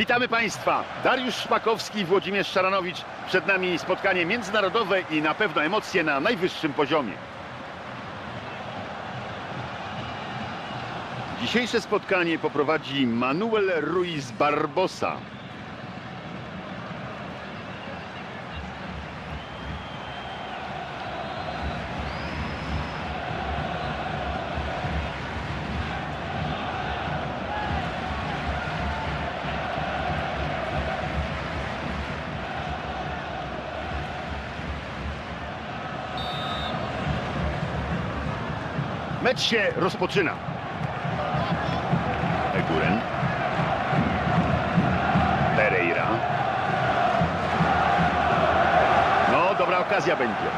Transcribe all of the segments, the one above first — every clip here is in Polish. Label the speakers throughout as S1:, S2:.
S1: Witamy Państwa. Dariusz Szpakowski i Włodzimierz Szaranowicz. Przed nami spotkanie międzynarodowe i na pewno emocje na najwyższym poziomie. Dzisiejsze spotkanie poprowadzi Manuel Ruiz Barbosa. Mecz się rozpoczyna. Eguren. Pereira. No, dobra okazja będzie.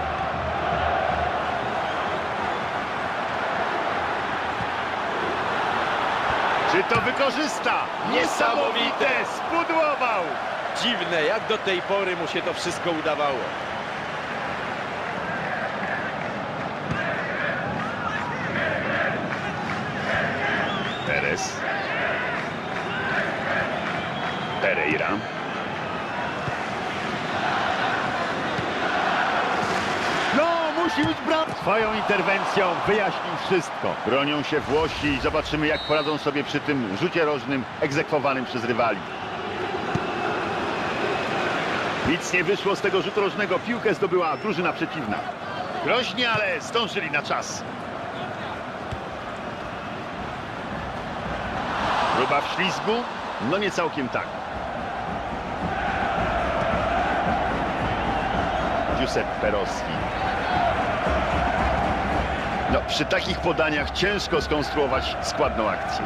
S1: Czy to wykorzysta? Niesamowite! Spudłował!
S2: Dziwne, jak do tej pory mu się to wszystko udawało.
S1: Perez. Pereira. No, musi być bram. Swoją interwencją wyjaśnił wszystko. Bronią się Włosi i zobaczymy, jak poradzą sobie przy tym rzucie rożnym egzekwowanym przez rywali. Nic nie wyszło z tego rzutu rożnego. Piłkę zdobyła drużyna przeciwna. Groźnie, ale zdążyli na czas. Próba w ślizgu? No nie całkiem tak. Giuseppe Rossi. No, przy takich podaniach ciężko skonstruować składną akcję.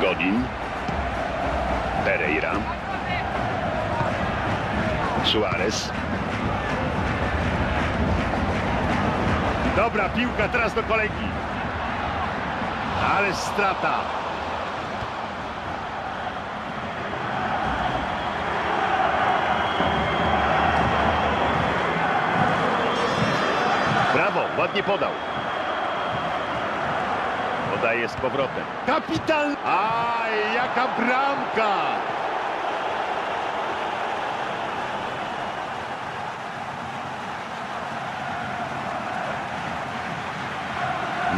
S1: Godin. Pereira. Suarez. Dobra piłka teraz do kolegi. Ale strata. Brawo, ładnie podał. Podaje z powrotem. Kapital! Aj, jaka bramka!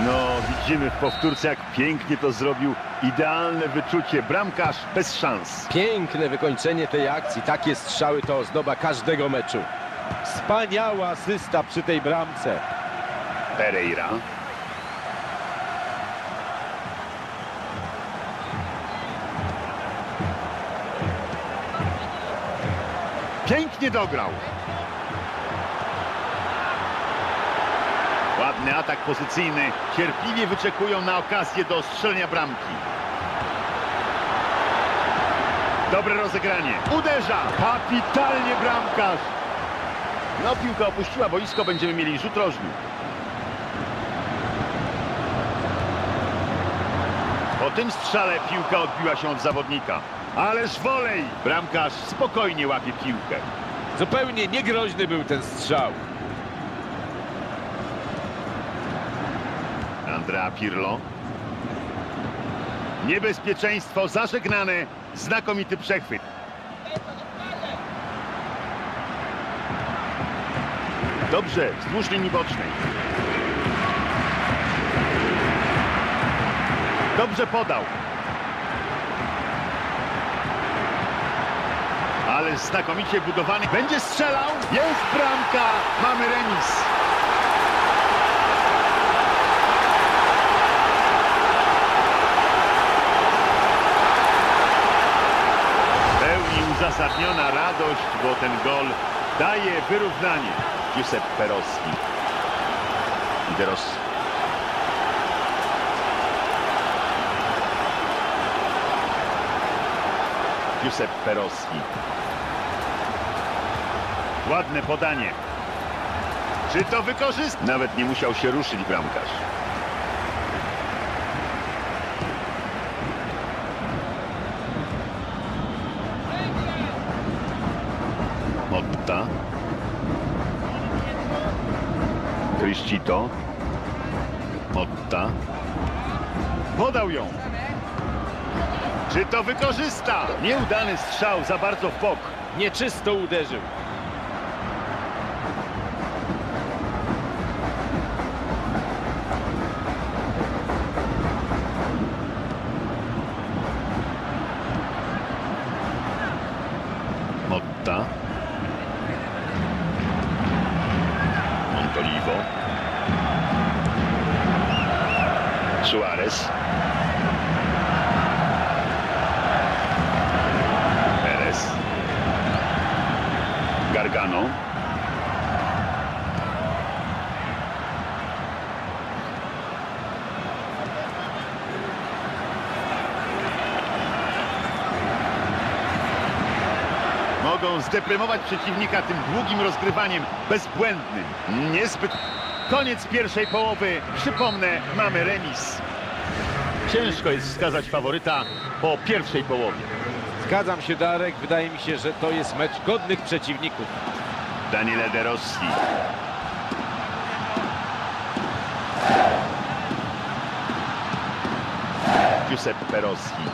S1: No, widzimy w powtórce, jak pięknie to zrobił. Idealne wyczucie. Bramkarz bez szans.
S2: Piękne wykończenie tej akcji. Takie strzały to ozdoba każdego meczu. Wspaniała asysta przy tej bramce.
S1: Pereira. Pięknie dograł. Atak pozycyjny. Cierpliwie wyczekują na okazję do strzelenia bramki. Dobre rozegranie. Uderza. Kapitalnie bramkarz. No piłka opuściła boisko. Będziemy mieli rzut rożny. Po tym strzale piłka odbiła się od zawodnika. Ależ wolej! Bramkarz spokojnie łapie piłkę.
S2: Zupełnie niegroźny był ten strzał.
S1: Andrea Pirlo. Niebezpieczeństwo zażegnane. Znakomity przechwyt. Dobrze, wzdłuż linii bocznej. Dobrze podał. Ale znakomicie budowany. Będzie strzelał. Jest bramka. Mamy remis. W pełni uzasadniona radość, bo ten gol daje wyrównanie. Giuseppe Rossi. I teraz Giuseppe. Ładne podanie. Czy to wykorzysta? Nawet nie musiał się ruszyć bramkarz. Motta. Criscito. Motta. Podał ją. Czy to wykorzysta? Nieudany strzał za bardzo w bok.
S2: Nieczysto uderzył.
S1: Motta. Montolivo. Suarez. Perez. Gargano. Mogą zdeprymować przeciwnika tym długim rozgrywaniem, bezbłędnym, niezbyt... Koniec pierwszej połowy. Przypomnę, mamy remis. Ciężko jest wskazać faworyta po pierwszej połowie.
S2: Zgadzam się, Darek. Wydaje mi się, że to jest mecz godnych przeciwników.
S1: Daniele De Rossi. Giuseppe Rossi.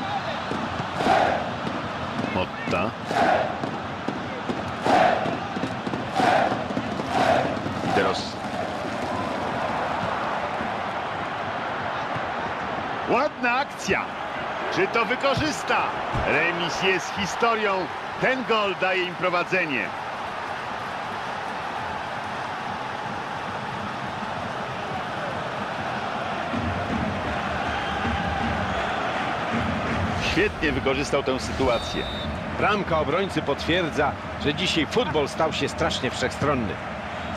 S1: Motta. De Rossi. Ładna akcja. Czy to wykorzysta? Remis jest historią. Ten gol daje im prowadzenie. Świetnie wykorzystał tę sytuację.
S2: Bramka obrońcy potwierdza, że dzisiaj futbol stał się strasznie wszechstronny.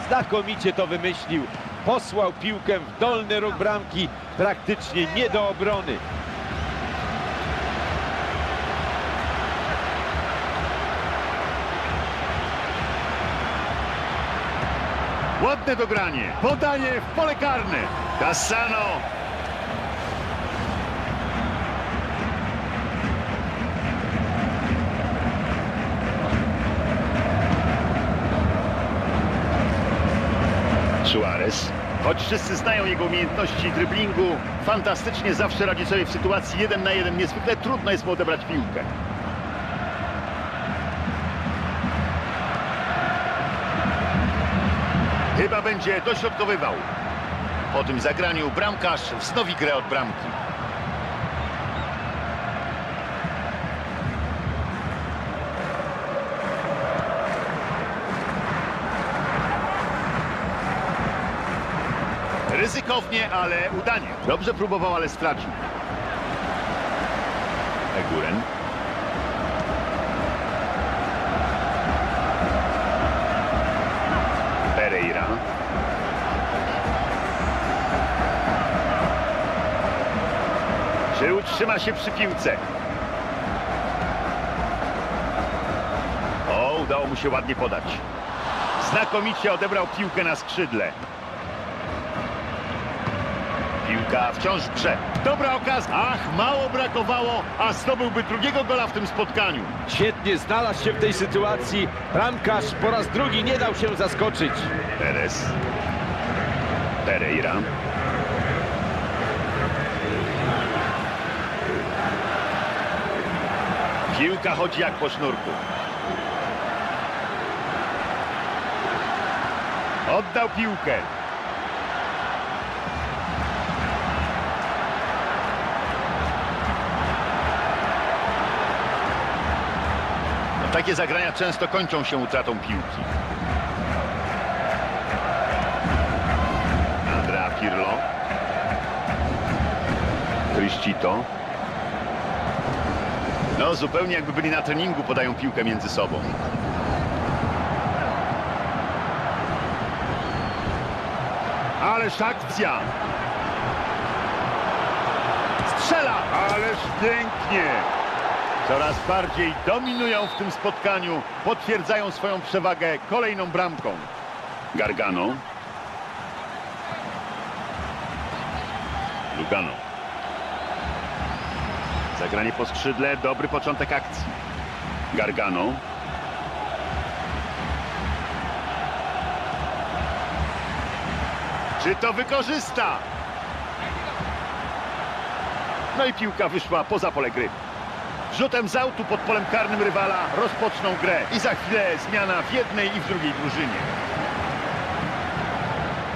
S2: Znakomicie to wymyślił. Posłał piłkę w dolny róg bramki, praktycznie nie do obrony.
S1: Ładne dogranie. Podanie w pole karne. Cassano. Suarez. Choć wszyscy znają jego umiejętności dryblingu, fantastycznie zawsze radzi sobie w sytuacji jeden na jeden. Niezwykle trudno jest mu odebrać piłkę. Chyba będzie dośrodkowywał. Po tym zagraniu bramkarz wznowi grę od bramki. Ryzykownie, ale udanie. Dobrze próbował, ale stracił. Eguren. Czy utrzyma się przy piłce? O, udało mu się ładnie podać. Znakomicie odebrał piłkę na skrzydle. Piłka wciąż w grze. Dobra okazja. Ach, mało brakowało, a zdobyłby drugiego gola w tym spotkaniu.
S2: Świetnie znalazł się w tej sytuacji. Bramkarz po raz drugi nie dał się zaskoczyć.
S1: Perez. Pereira. Piłka chodzi jak po sznurku. Oddał piłkę. No, takie zagrania często kończą się utratą piłki. Andrea Pirlo. Cristito. No, zupełnie jakby byli na treningu, podają piłkę między sobą. Ależ akcja! Strzela! Ależ pięknie! Coraz bardziej dominują w tym spotkaniu, potwierdzają swoją przewagę kolejną bramką. Gargano. Lugano. Zagranie po skrzydle, dobry początek akcji. Gargano. Czy to wykorzysta? No i piłka wyszła poza pole gry. Rzutem z autu pod polem karnym rywala rozpoczną grę. I za chwilę zmiana w jednej i w drugiej drużynie.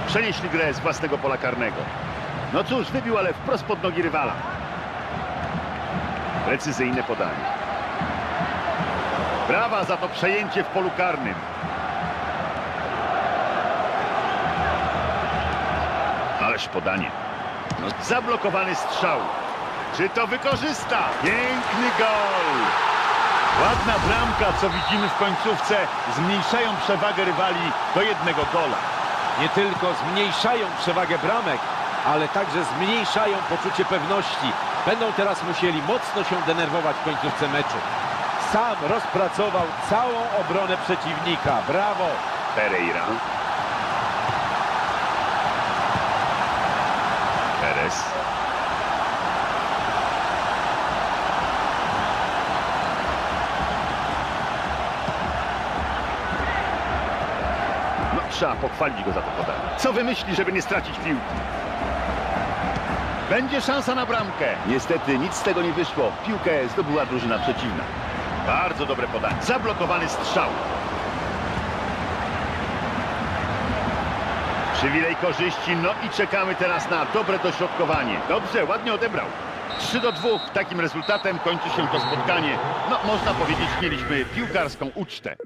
S1: Przenieśli grę z własnego pola karnego. No cóż, wybił, ale wprost pod nogi rywala. Precyzyjne podanie. Brawa za to przejęcie w polu karnym. Ależ podanie. No, zablokowany strzał. Czy to wykorzysta? Piękny gol. Ładna bramka, co widzimy w końcówce, zmniejszają przewagę rywali do jednego gola.
S2: Nie tylko zmniejszają przewagę bramek, ale także zmniejszają poczucie pewności. Będą teraz musieli mocno się denerwować w końcówce meczu. Sam rozpracował całą obronę przeciwnika. Brawo!
S1: Pereira. Perez. No, trzeba pochwalić go za to podanie. Co wymyśli, żeby nie stracić piłki? Będzie szansa na bramkę. Niestety nic z tego nie wyszło. Piłkę zdobyła drużyna przeciwna. Bardzo dobre podanie. Zablokowany strzał. Przywilej korzyści, no i czekamy teraz na dobre dośrodkowanie. Dobrze, ładnie odebrał. 3 do 2. Takim rezultatem kończy się to spotkanie. No, można powiedzieć, mieliśmy piłkarską ucztę.